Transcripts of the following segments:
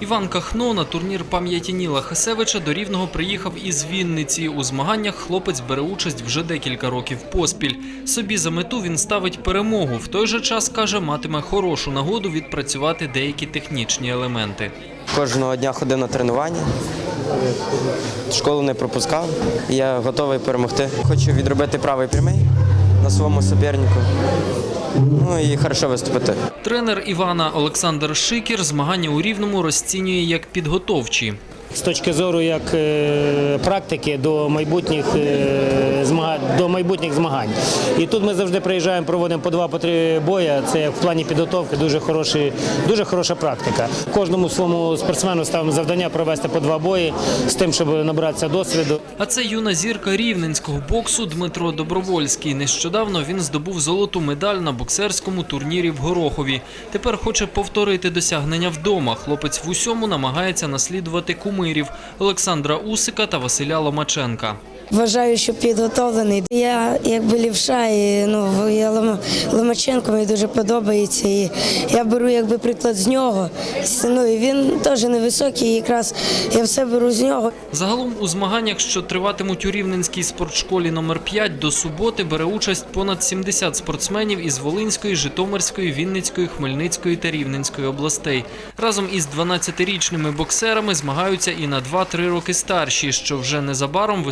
Іван Кахно на турнір пам'яті Ніла Хасевича до Рівного приїхав із Вінниці. У змаганнях хлопець бере участь вже декілька років поспіль. Собі за мету він ставить перемогу. В той же час каже, матиме хорошу нагоду відпрацювати деякі технічні елементи. Кожного дня ходив на тренування, школу не пропускав. Я готовий перемогти. Хочу відробити правий прямий на своєму супернику. Ну і хорошо виступити. Тренер Івана Олександр Шикір змагання у Рівному розцінює як підготовчі. З точки зору як е, практики до майбутніх е, змагань до майбутніх змагань. І тут ми завжди приїжджаємо, проводимо по два по три боя. Це як в плані підготовки дуже хороші, дуже хороша практика. Кожному своєму спортсмену ставимо завдання провести по два бої з тим, щоб набратися досвіду. А це юна зірка рівненського боксу Дмитро Добровольський. Нещодавно він здобув золоту медаль на боксерському турнірі в Горохові. Тепер хоче повторити досягнення вдома. Хлопець в усьому намагається наслідувати кумирів Олександра Усика та Василя Ломаченка. Вважаю, що підготовлений. Я якби лівша, і ну я Лома- Ломаченко мені дуже подобається. І я беру якби приклад з нього. Ну і він теж невисокий, і якраз я все беру з нього. Загалом у змаганнях, що триватимуть у Рівненській спортшколі номер 5 до суботи бере участь понад 70 спортсменів із Волинської, Житомирської, Вінницької, Хмельницької та Рівненської областей. Разом із 12-річними боксерами змагаються і на 2-3 роки старші, що вже незабаром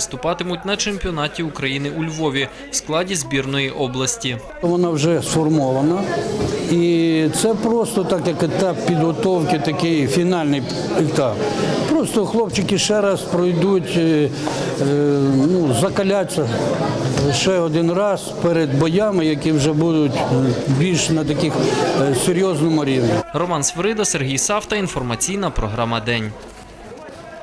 виступатимуть на чемпіонаті України у Львові в складі збірної області. Вона вже сформована, і це просто так як етап підготовки, такий фінальний етап. Просто хлопчики ще раз пройдуть, е, е, ну, закаляться ще один раз перед боями, які вже будуть більш на таких е, серйозному рівні. Роман Свирида, Сергій Савта. Інформаційна програма День.